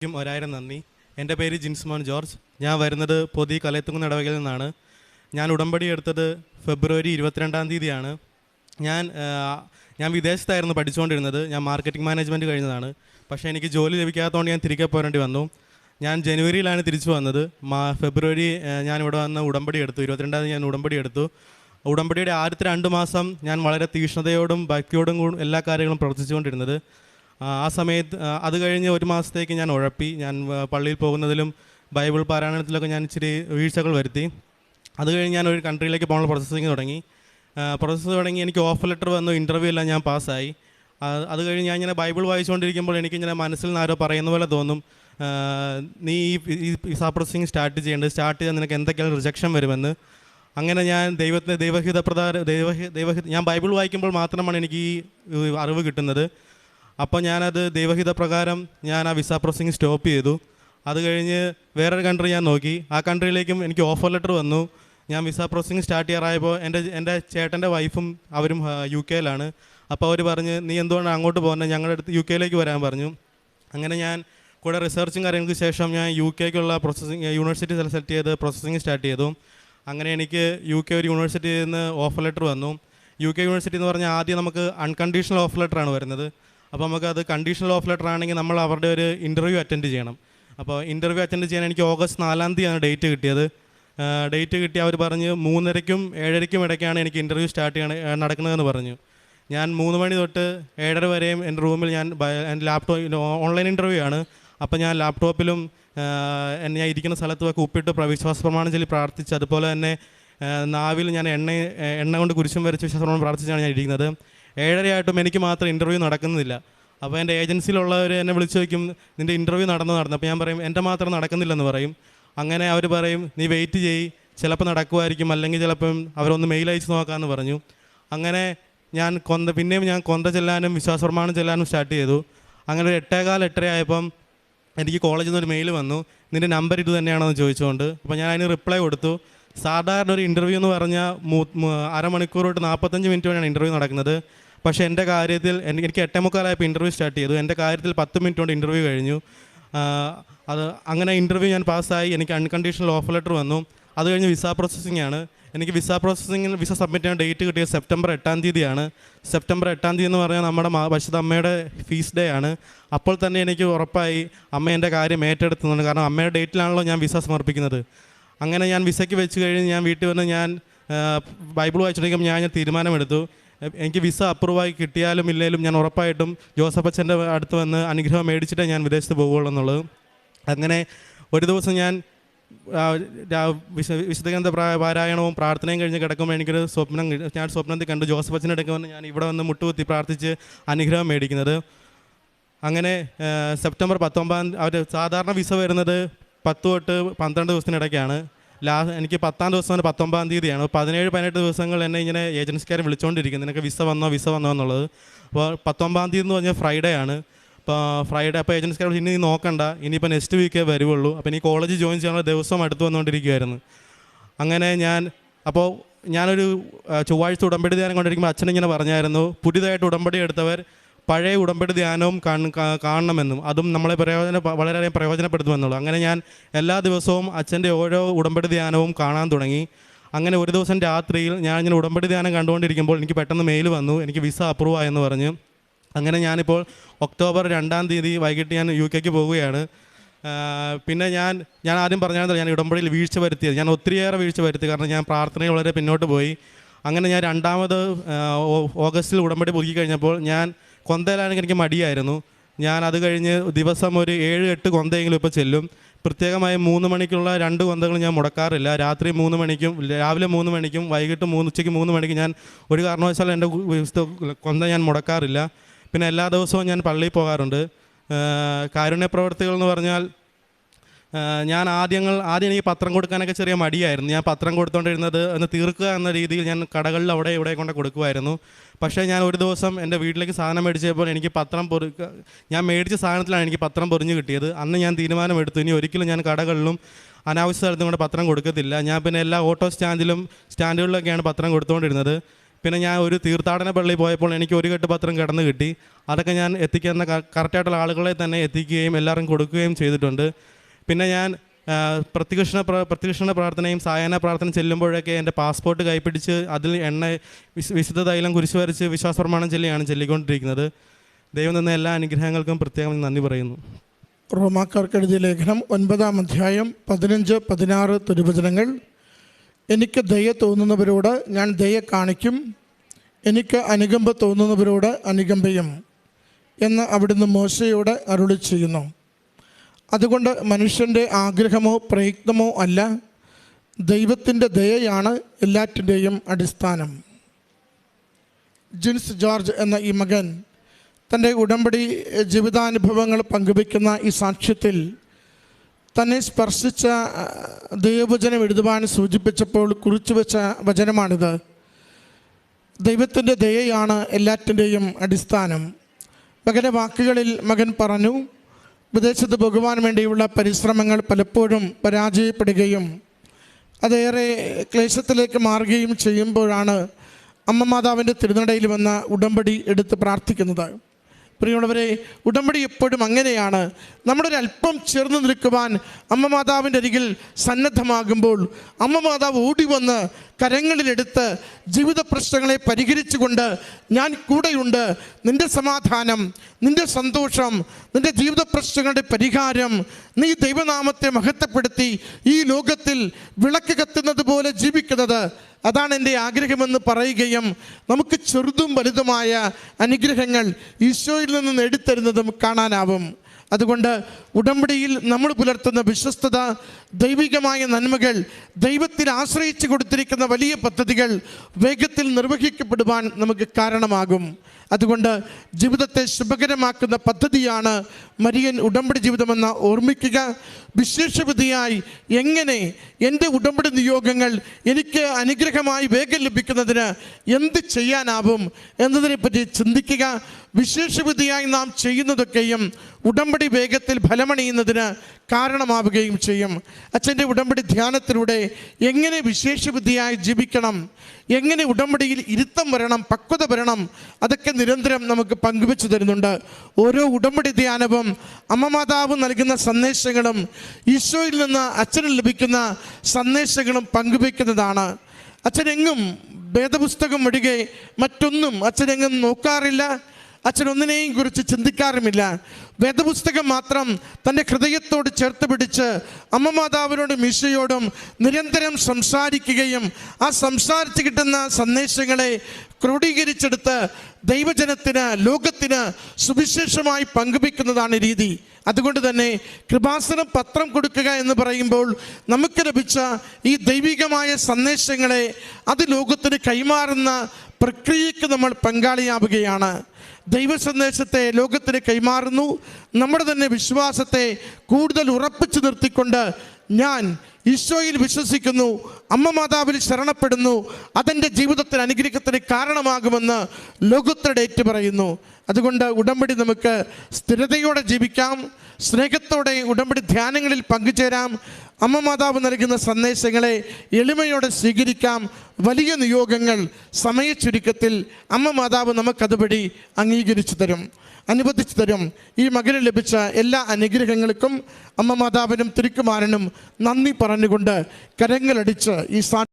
ക്കും ഒരായിരം നന്ദി. എന്റെ പേര് ജിൻസ്മോൻ ജോർജ്. ഞാൻ വരുന്നത് പൊതി കലയത്തുകുന്ന് നടവകയിൽ നിന്നാണ്. ഞാൻ ഉടമ്പടി എടുത്തത് ഫെബ്രുവരി ഇരുപത്തിരണ്ടാം തീയതിയാണ്. ഞാൻ ഞാൻ വിദേശത്തായിരുന്നു പഠിച്ചുകൊണ്ടിരുന്നത്. ഞാൻ മാർക്കറ്റിംഗ് മാനേജ്മെന്റ് കഴിഞ്ഞതാണ്. പക്ഷേ എനിക്ക് ജോലി ലഭിക്കാത്തതുകൊണ്ട് ഞാൻ തിരികെ പോരേണ്ടി വന്നു. ഞാൻ ജനുവരിയിലാണ് തിരിച്ചു വന്നത്. മാ ഫെബ്രുവരി ഞാൻ ഇവിടെ വന്ന് ഉടമ്പടി എടുത്തു. ഇരുപത്തിരണ്ടാം തീയതി ഞാൻ ഉടമ്പടി എടുത്തു. ഉടമ്പടിയുടെ ആദ്യത്തെ രണ്ട് മാസം ഞാൻ വളരെ തീക്ഷ്ണതയോടും ഭക്തിയോടും എല്ലാ കാര്യങ്ങളും പ്രവർത്തിച്ചുകൊണ്ടിരുന്നത്. ആ സമയത്ത് അത് കഴിഞ്ഞ് ഒരു മാസത്തേക്ക് ഞാൻ ഉഴപ്പി. ഞാൻ പള്ളിയിൽ പോകുന്നതിലും ബൈബിൾ പാരായണത്തിലൊക്കെ ഞാൻ ഇച്ചിരി വീഴ്ചകൾ വരുത്തി. അത് കഴിഞ്ഞ് ഞാൻ ഒരു കൺട്രിയിലേക്ക് പോകാനുള്ള പ്രോസസ്സിങ് തുടങ്ങി. പ്രോസസ്സ് തുടങ്ങി. എനിക്ക് ഓഫർ ലെറ്റർ വന്നു. ഇന്റർവ്യൂ എല്ലാം ഞാൻ പാസ്സായി. അത് കഴിഞ്ഞ് ഞാൻ ഇങ്ങനെ ബൈബിൾ വായിച്ചുകൊണ്ടിരിക്കുമ്പോൾ എനിക്കിങ്ങനെ മനസ്സിൽ നിന്ന് ആരോ പറയുന്ന പോലെ തോന്നും. നീ ഈ വിസ പ്രോസസ്സിങ് സ്റ്റാർട്ട് ചെയ്യേണ്ടത്. സ്റ്റാർട്ട് ചെയ്താൽ നിനക്ക് എന്തൊക്കെയാണ് റിജക്ഷൻ വരുമെന്ന്. അങ്ങനെ ഞാൻ ദൈവത്തിന്റെ ദൈവഹിത പ്രകാരം ദൈവഹി ദൈവഹി ഞാൻ ബൈബിൾ വായിക്കുമ്പോൾ മാത്രമാണ് എനിക്ക് ഈ അറിവ് കിട്ടുന്നത്. അപ്പോൾ ഞാനത് ദൈവഹിത പ്രകാരം ഞാൻ ആ വിസ പ്രോസസ്സിങ് സ്റ്റോപ്പ് ചെയ്തു. അത് കഴിഞ്ഞ് വേറൊരു കൺട്രി ഞാൻ നോക്കി. ആ കൺട്രിയിലേക്കും എനിക്ക് ഓഫർ ലെറ്റർ വന്നു. ഞാൻ വിസ പ്രോസസ്സിങ് സ്റ്റാർട്ട് ചെയ്യാറായപ്പോൾ എന്റെ എന്റെ ചേട്ടന്റെ വൈഫും അവരും യു കെയിലാണ് അപ്പോൾ അവർ പറഞ്ഞ് നീ എന്തുകൊണ്ടാണ് അങ്ങോട്ട് പോകുന്നത് ഞങ്ങളുടെ അടുത്ത് യു കെയിലേക്ക് വരാൻ പറഞ്ഞു. അങ്ങനെ ഞാൻ കൂടെ റിസർച്ചും കാര്യങ്ങൾക്ക് ശേഷം ഞാൻ യു കെക്കുള്ള പ്രോസസ്സിങ് യൂണിവേഴ്സിറ്റി സെലക്ട് ചെയ്ത് പ്രോസസ്സിങ് സ്റ്റാർട്ട് ചെയ്തു. അങ്ങനെ എനിക്ക് യു കെ ഒരു യൂണിവേഴ്സിറ്റിയിൽ നിന്ന് ഓഫർ ലെറ്റർ വന്നു. യു കെ യൂണിവേഴ്സിറ്റി എന്ന് പറഞ്ഞാൽ ആദ്യം നമുക്ക് അൺകണ്ടീഷണൽ ഓഫർ ലെറ്ററാണ് വരുന്നത്. അപ്പോൾ നമുക്ക് അത് കണ്ടീഷണൽ ഓഫ് ലെറ്റർ ആണെങ്കിൽ നമ്മൾ അവരുടെ ഒരു ഇന്റർവ്യൂ അറ്റൻഡ് ചെയ്യണം. അപ്പോൾ ഇന്റർവ്യൂ അറ്റൻഡ് ചെയ്യാൻ എനിക്ക് ഓഗസ്റ്റ് നാലാം തീയതിയാണ് ഡേറ്റ് കിട്ടിയത്. ഡേറ്റ് കിട്ടി അവർ പറഞ്ഞ് മൂന്നരയ്ക്കും ഏഴരയ്ക്കും ഇടയ്ക്കാണ് എനിക്ക് ഇന്റർവ്യൂ സ്റ്റാർട്ട് ചെയ്യണ നടക്കുന്നതെന്ന് പറഞ്ഞു. ഞാൻ മൂന്ന് മണി തൊട്ട് ഏഴര വരെയും എന്റെ റൂമിൽ ഞാൻ ലാപ്ടോപ്പ് ഓൺലൈൻ ഇന്റർവ്യൂ ആണ്. അപ്പോൾ ഞാൻ ലാപ്ടോപ്പിലും എന്നെ ഞാൻ ഇരിക്കുന്ന സ്ഥലത്തുമൊക്കെ ഉപ്പിട്ട് വിശ്വാസ പ്രമാണം ചൊല്ലി പ്രാർത്ഥിച്ച് അതുപോലെ തന്നെ നാവിൽ ഞാൻ എണ്ണ എണ്ണ കൊണ്ട് കുരിശും വരച്ച് വിശ്വാസ പ്രമാണം പ്രാർത്ഥിച്ചാണ് ഞാൻ ഇരിക്കുന്നത്. ഏഴരയായിട്ടും എനിക്ക് മാത്രം ഇന്റർവ്യൂ നടക്കുന്നില്ല. അപ്പോൾ എന്റെ ഏജൻസിയിലുള്ളവർ എന്നെ വിളിച്ചു ചോദിക്കും നിന്റെ ഇന്റർവ്യൂ നടന്നു നടന്നു. അപ്പോൾ ഞാൻ പറയും എന്റെ മാത്രം നടക്കുന്നില്ലെന്ന് പറയും. അങ്ങനെ അവർ പറയും നീ വെയിറ്റ് ചെയ്യ് ചിലപ്പോൾ നടക്കുമായിരിക്കും. അല്ലെങ്കിൽ ചിലപ്പം അവരൊന്ന് മെയിൽ അയച്ച് നോക്കാമെന്ന് പറഞ്ഞു. അങ്ങനെ ഞാൻ കൊന്ത പിന്നെയും ഞാൻ കൊന്ത ചെല്ലാനും വിശ്വാസ പ്രമാണം ചെല്ലാനും സ്റ്റാർട്ട് ചെയ്തു. അങ്ങനെ ഒരു എട്ടേകാൽ എട്ടരയായപ്പം എനിക്ക് കോളേജിൽ നിന്ന് ഒരു മെയിൽ വന്നു. നിന്റെ നമ്പർ ഇത് തന്നെയാണെന്ന് ചോദിച്ചുകൊണ്ട് അപ്പോൾ ഞാൻ അതിന് റിപ്ലൈ കൊടുത്തു. സാധാരണ ഒരു ഇന്റർവ്യൂ എന്ന് പറഞ്ഞാൽ അരമണിക്കൂർ തൊട്ട് നാൽപ്പത്തഞ്ച് മിനിറ്റ് വരെയാണ് ഇന്റർവ്യൂ നടക്കുന്നത്. പക്ഷേ എന്റെ കാര്യത്തിൽ എനിക്ക് എട്ടേമുക്കാലായപ്പോൾ ഇന്റർവ്യൂ സ്റ്റാർട്ട് ചെയ്തു. എന്റെ കാര്യത്തിൽ പത്ത് മിനിറ്റ് കൊണ്ട് ഇന്റർവ്യൂ കഴിഞ്ഞു. അത് അങ്ങനെ ഇന്റർവ്യൂ ഞാൻ പാസ്സായി. എനിക്ക് അൺകണ്ടീഷണൽ ഓഫർ ലെറ്റർ വന്നു. അത് കഴിഞ്ഞ് വിസ പ്രോസസ്സിംഗ് ആണ്. എനിക്ക് വിസ പ്രോസസ്സിങ്ങിൽ വിസ സബ്മിറ്റ് ചെയ്യാൻ ഡേറ്റ് കിട്ടിയത് സെപ്റ്റംബർ എട്ടാം തീയതിയാണ്. സെപ്റ്റംബർ എട്ടാം തീയതി എന്ന് പറഞ്ഞാൽ നമ്മുടെ പരിശുദ്ധ അമ്മയുടെ ഫീസ് ഡേ ആണ്. അപ്പോൾ തന്നെ എനിക്ക് ഉറപ്പായി അമ്മ എന്റെ കാര്യം ഏറ്റെടുത്തുന്നുണ്ട് കാരണം അമ്മയുടെ ഡേറ്റിലാണല്ലോ ഞാൻ വിസ സമർപ്പിക്കുന്നത്. അങ്ങനെ ഞാൻ വിസയ്ക്ക് വെച്ച് കഴിഞ്ഞ് ഞാൻ വീട്ടിൽ വന്ന് ഞാൻ ബൈബിൾ വായിച്ചിട്ടുണ്ടെങ്കിൽ ഞാൻ ഞാൻ തീരുമാനമെടുത്തു. എനിക്ക് വിസ അപ്രൂവായി കിട്ടിയാലും ഇല്ലെങ്കിലും ഞാൻ ഉറപ്പായിട്ടും ജോസഫ് അച്ഛന്റെ അടുത്ത് വന്ന് അനുഗ്രഹം മേടിച്ചിട്ടേ ഞാൻ വിദേശത്ത് പോകുള്ളൂ എന്നുള്ളത്. അങ്ങനെ ഒരു ദിവസം ഞാൻ വിശ വിശുദ്ധഗ്രന്ഥ പാരായണവും പ്രാർത്ഥനയും കഴിഞ്ഞ് കിടക്കുമ്പോൾ എനിക്കൊരു സ്വപ്നം ഞാൻ സ്വപ്നത്തിൽ കണ്ടു ജോസഫ് അച്ഛന്റെ അടുത്ത് വന്ന് ഞാൻ ഇവിടെ വന്ന് മുട്ടുകുത്തി പ്രാർത്ഥിച്ച് അനുഗ്രഹം മേടിക്കുന്നത്. അങ്ങനെ സെപ്റ്റംബർ പത്തൊമ്പതാം അവർ സാധാരണ വിസ വരുന്നത് പത്ത് തൊട്ട് പന്ത്രണ്ട് ദിവസത്തിനിടയ്ക്കാണ്. ലാ എനിക്ക് പത്താം ദിവസം പത്തൊമ്പതാം തീയതിയാണ്. പതിനേഴ് പതിനെട്ട് ദിവസങ്ങൾ എന്നെ ഇങ്ങനെ ഏജൻസിക്കാരെ വിളിച്ചുകൊണ്ടിരിക്കും നിനക്ക് വിസ വന്നോ വിസ വന്നോ എന്നുള്ളത്. അപ്പോൾ പത്തൊമ്പതാം തീയതി എന്ന് പറഞ്ഞാൽ ഫ്രൈഡേ ആണ്. ഇപ്പോൾ ഫ്രൈഡേ അപ്പോൾ ഏജൻസിക്കാർ ഇനി നീ നോക്കണ്ട. ഇനിയിപ്പോൾ നെക്സ്റ്റ് വീക്കേ വരുവുള്ളൂ. അപ്പോൾ ഇനി കോളേജ് ജോയിൻ ചെയ്യാനുള്ള ദിവസം അടുത്ത് വന്നുകൊണ്ടിരിക്കുമായിരുന്നു അങ്ങനെ ഞാൻ അപ്പോൾ ഞാനൊരു ചൊവ്വാഴ്ച ഉടമ്പടി ധ്യാനം കൊണ്ടിരിക്കുമ്പോൾ അച്ഛൻ ഇങ്ങനെ പറഞ്ഞായിരുന്നു. പുതിയതായിട്ട് ഉടമ്പടി എടുത്തവർ പഴയ ഉടമ്പടി ധ്യാനവും കാണണമെന്നും അതും നമ്മളെ പ്രയോജന വളരെയധികം പ്രയോജനപ്പെടുത്തുമെന്നുള്ളൂ. അങ്ങനെ ഞാൻ എല്ലാ ദിവസവും അച്ഛന്റെ ഓരോ ഉടമ്പടി ധ്യാനവും കാണാൻ തുടങ്ങി. അങ്ങനെ ഒരു ദിവസം രാത്രിയിൽ ഞാൻ ഇങ്ങനെ ഉടമ്പടി ധ്യാനം കണ്ടുകൊണ്ടിരിക്കുമ്പോൾ എനിക്ക് പെട്ടെന്ന് മെയിൽ വന്നു. എനിക്ക് വിസ അപ്രൂവ് ആയെന്ന് പറഞ്ഞ്. അങ്ങനെ ഞാനിപ്പോൾ ഒക്ടോബർ രണ്ടാം തീയതി വൈകിട്ട് ഞാൻ യു കെക്ക് പോവുകയാണ്. പിന്നെ ഞാൻ ഞാൻ ആദ്യം പറഞ്ഞാൽ ഞാൻ ഉടമ്പടിയിൽ വീഴ്ച വരുത്തിയത്. ഞാൻ ഒത്തിരിയേറെ വീഴ്ച വരുത്തി. കാരണം ഞാൻ പ്രാർത്ഥനയിൽ വളരെ പിന്നോട്ട് പോയി. അങ്ങനെ ഞാൻ രണ്ടാമത് ഓഗസ്റ്റിൽ ഉടമ്പടി പുതുക്കി കഴിഞ്ഞപ്പോൾ ഞാൻ കൊന്തയിലാണെങ്കിൽ എനിക്ക് മടിയായിരുന്നു. ഞാൻ അത് കഴിഞ്ഞ് ദിവസം ഒരു ഏഴ് എട്ട് കൊന്തയെങ്കിലും ഇപ്പോൾ ചെല്ലും. പ്രത്യേകമായി മൂന്ന് മണിക്കുള്ള രണ്ട് കൊന്തകൾ ഞാൻ മുടക്കാറില്ല. രാത്രി മൂന്ന് മണിക്കും രാവിലെ മൂന്ന് മണിക്കും വൈകിട്ട് മൂന്ന് ഉച്ചയ്ക്ക് മൂന്ന് മണിക്ക് ഞാൻ ഒരു കാരണവശാലും എന്റെ കൊന്ത ഞാൻ മുടക്കാറില്ല. പിന്നെ എല്ലാ ദിവസവും ഞാൻ പള്ളിയിൽ പോകാറുണ്ട്. കാരുണ്യ പ്രവർത്തികൾ എന്ന് പറഞ്ഞാൽ ഞാൻ ആദ്യങ്ങൾ ആദ്യം എനിക്ക് പത്രം കൊടുക്കാനൊക്കെ ചെറിയ മടിയായിരുന്നു. ഞാൻ പത്രം കൊടുത്തുകൊണ്ടിരുന്നത് എന്ന് തീർക്കുക എന്ന രീതിയിൽ ഞാൻ കടകളിൽ അവിടെ ഇവിടെ കൊണ്ട് കൊടുക്കുമായിരുന്നു. പക്ഷേ ഞാൻ ഒരു ദിവസം എന്റെ വീട്ടിലേക്ക് സാധനം മേടിച്ചപ്പോൾ എനിക്ക് പത്രം പൊറുക്ക ഞാൻ മേടിച്ച സാധനത്തിലാണ് എനിക്ക് പത്രം പൊറിഞ്ഞ് കിട്ടിയത്. അന്ന് ഞാൻ തീരുമാനമെടുത്തു. ഇനി ഒരിക്കലും ഞാൻ കടകളിലും അനാവശ്യ സ്ഥലത്തും കൊണ്ട് പത്രം കൊടുക്കത്തില്ല. ഞാൻ പിന്നെ എല്ലാ ഓട്ടോ സ്റ്റാൻഡിലും സ്റ്റാൻഡുകളിലൊക്കെയാണ് പത്രം കൊടുത്തുകൊണ്ടിരുന്നത് പിന്നെ ഞാൻ ഒരു തീർത്ഥാടന പള്ളി പോയപ്പോൾ എനിക്ക് ഒരു കെട്ട് പത്രം കിടന്ന് കിട്ടി. അതൊക്കെ ഞാൻ എത്തിക്കുന്ന കറക്റ്റായിട്ടുള്ള ആളുകളെ തന്നെ എത്തിക്കുകയും എല്ലാവരും കൊടുക്കുകയും ചെയ്തിട്ടുണ്ട്. പിന്നെ ഞാൻ പ്രതികൃഷ്ണ പ്ര പ്രത്യക്ഷണ പ്രാർത്ഥനയും സായാഹ്ന പ്രാർത്ഥന ചെല്ലുമ്പോഴൊക്കെ എന്റെ പാസ്പോർട്ട് കൈപ്പിടിച്ച് അതിൽ എണ്ണ വിശ് വിശുദ്ധ തൈലം കുരിശ് വരച്ച് വിശ്വാസ പ്രമാണം ചെല്ലിയാണ് ചെല്ലിക്കൊണ്ടിരിക്കുന്നത്. ദൈവം തന്ന എല്ലാ അനുഗ്രഹങ്ങൾക്കും പ്രത്യേകം നന്ദി പറയുന്നു. റോമാക്കാർക്ക് എഴുതിയ ലേഖനം ഒൻപതാം അധ്യായം പതിനഞ്ച് പതിനാറ് തിരുവചനങ്ങൾ. എനിക്ക് ദയ തോന്നുന്നവരോട് ഞാൻ ദയ കാണിക്കും. എനിക്ക് അനുകമ്പ തോന്നുന്നവരോട് അനുകമ്പയും എന്ന് അവിടുന്ന് മോശയോട് അരുളി ചെയ്യുന്നു അതുകൊണ്ട് മനുഷ്യന്റെ ആഗ്രഹമോ പ്രയത്നമോ അല്ല ദൈവത്തിന്റെ ദയയാണ് എല്ലാറ്റിന്റെയും അടിസ്ഥാനം. ജിൻസ് ജോർജ് എന്ന ഈ മകൻ തന്റെ ഉടമ്പടി ജീവിതാനുഭവങ്ങൾ പങ്കുവയ്ക്കുന്ന ഈ സാക്ഷ്യത്തിൽ തന്നെ സ്പർശിച്ച ദൈവവചനം എഴുതുവാൻ സൂചിപ്പിച്ചപ്പോൾ കുറിച്ചു വെച്ച വചനമാണിത്. ദൈവത്തിന്റെ ദയയാണ് എല്ലാറ്റിന്റെയും അടിസ്ഥാനം. മകന്റെ വാക്കുകളിൽ മകൻ പറഞ്ഞു വിദേശത്ത് പോകുവാൻ വേണ്ടിയുള്ള പരിശ്രമങ്ങൾ പലപ്പോഴും പരാജയപ്പെടുകയും അതേറെ ക്ലേശത്തിലേക്ക് മാറുകയും ചെയ്യുമ്പോഴാണ് അമ്മ മാതാവിന്റെ തിരുനടയിൽ വന്ന ഉടമ്പടി എടുത്ത് പ്രാർത്ഥിക്കുന്നത്. പ്രിയമുള്ളവരെ ഉടമ്പടി എപ്പോഴും അങ്ങനെയാണ്. നമ്മളൊരു അല്പം ചേർന്ന് നിൽക്കുവാൻ അമ്മ മാതാവിന്റെ അരികിൽ സന്നദ്ധമാകുമ്പോൾ അമ്മ മാതാവ് ഓടി വന്ന് കരങ്ങളിലെടുത്ത് ജീവിത പ്രശ്നങ്ങളെ പരിഹരിച്ചുകൊണ്ട് ഞാൻ കൂടെയുണ്ട്. നിന്റെ സമാധാനം നിന്റെ സന്തോഷം നിന്റെ ജീവിത പ്രശ്നങ്ങളുടെ പരിഹാരം നീ ദൈവനാമത്തെ മഹത്വപ്പെടുത്തി ഈ ലോകത്തിൽ വിളക്ക് കത്തുന്നത് പോലെ ജീവിക്കുന്നത്. അതാണ് എന്റെ ആഗ്രഹമെന്ന് പറയുകയും നമുക്ക് ചെറുതും വലുതുമായ അനുഗ്രഹങ്ങൾ ഈശോയിൽ നിന്ന് നേടിത്തരുന്നതും കാണാനാവും. അതുകൊണ്ട് ഉടമ്പടിയിൽ നമ്മൾ പുലർത്തുന്ന വിശ്വസ്തത ദൈവികമായ നന്മകൾ ദൈവത്തിൽ ആശ്രയിച്ച് കൊടുത്തിരിക്കുന്ന വലിയ പദ്ധതികൾ വേഗത്തിൽ നിർവഹിക്കപ്പെടുവാൻ നമുക്ക് കാരണമാകും. അതുകൊണ്ട് ജീവിതത്തെ ശുഭകരമാക്കുന്ന പദ്ധതിയാണ് മരിയൻ ഉടമ്പടി ജീവിതമെന്ന ഓർമ്മിക്കുക. വിശേഷവിധിയായി എങ്ങനെ എന്റെ ഉടമ്പടി നിയോഗങ്ങൾ എനിക്ക് അനുഗ്രഹമായി വേഗം ലഭിക്കുന്നതിന് എന്ത് ചെയ്യാനാവും എന്നതിനെപ്പറ്റി ചിന്തിക്കുക. വിശേഷവിധിയായി നാം ചെയ്യുന്നതൊക്കെയും ഉടമ്പടി വേഗത്തിൽ ഫലമണിയുന്നതിന് കാരണമാവുകയും ചെയ്യും. അച്ഛന്റെ ഉടമ്പടി ധ്യാനത്തിലൂടെ എങ്ങനെ വിശേഷബുദ്ധിയായി ജീവിക്കണം? എങ്ങനെ ഉടമ്പടിയിൽ ഇരുത്തം വരണം പക്വത വരണം? അതൊക്കെ നിരന്തരം നമുക്ക് പങ്കുവെച്ചു തരുന്നുണ്ട്. ഓരോ ഉടമ്പടി ധ്യാനവും അമ്മമാതാവ് നൽകുന്ന സന്ദേശങ്ങളും ഈശോയിൽ നിന്ന് അച്ഛന് ലഭിക്കുന്ന സന്ദേശങ്ങളും പങ്കുവെക്കുന്നതാണ്. അച്ഛനെങ്ങും വേദപുസ്തകം ഒഴികെ മറ്റൊന്നും അച്ഛനെങ്ങും നോക്കാറില്ല. അച്ഛൻ ഒന്നിനെയും കുറിച്ച് ചിന്തിക്കാറുമില്ല. വേദപുസ്തകം മാത്രം തന്റെ ഹൃദയത്തോട് ചേർത്ത് പിടിച്ച് അമ്മ മാതാവിനോടും ഈശോയോടും നിരന്തരം സംസാരിക്കുകയും ആ സംസാരിച്ച് കിട്ടുന്ന സന്ദേശങ്ങളെ ക്രോഡീകരിച്ചെടുത്ത് ദൈവജനത്തിന് ലോകത്തിന് സുവിശേഷമായി പങ്കുവെക്കുന്നതാണ് രീതി. അതുകൊണ്ട് തന്നെ കൃപാസനം പത്രം കൊടുക്കുക എന്ന് പറയുമ്പോൾ നമുക്ക് ലഭിച്ച ഈ ദൈവികമായ സന്ദേശങ്ങളെ അത് ലോകത്തിന് കൈമാറുന്ന പ്രക്രിയയ്ക്ക് നമ്മൾ പങ്കാളിയാവുകയാണ്. ദൈവസന്ദേശത്തെ ലോകത്തിന് കൈമാറുന്നു. നമ്മുടെ തന്നെ വിശ്വാസത്തെ കൂടുതൽ ഉറപ്പിച്ചു നിർത്തിക്കൊണ്ട് ഞാൻ ഈശോയിൽ വിശ്വസിക്കുന്നു അമ്മ മാതാവിൽ ശരണപ്പെടുന്നു അതെന്റെ ജീവിതത്തിന് അനുഗ്രഹത്തിന് കാരണമാകുമെന്ന് ലോകത്തോട് ഏറ്റു പറയുന്നു അതുകൊണ്ട് ഉടമ്പടി നമുക്ക് സ്ഥിരതയോടെ ജീവിക്കാം സ്നേഹത്തോടെ ഉടമ്പടി ധ്യാനങ്ങളിൽ പങ്കുചേരാം. അമ്മ മാതാവ് നൽകുന്ന സന്ദേശങ്ങളെ എളിമയോടെ സ്വീകരിക്കാം. വലിയ നിയോഗങ്ങൾ സമയ ചുരുക്കത്തിൽ അമ്മ മാതാവ് നമുക്കതുപടി അംഗീകരിച്ചു തരും അനുവദിച്ചു തരും. ഈ മകന് ലഭിച്ച എല്ലാ അനുഗ്രഹങ്ങൾക്കും അമ്മ മാതാവിനും തിരുക്കുമാരനും നന്ദി പറഞ്ഞുകൊണ്ട് കരങ്ങളടിച്ച് ഈ സാ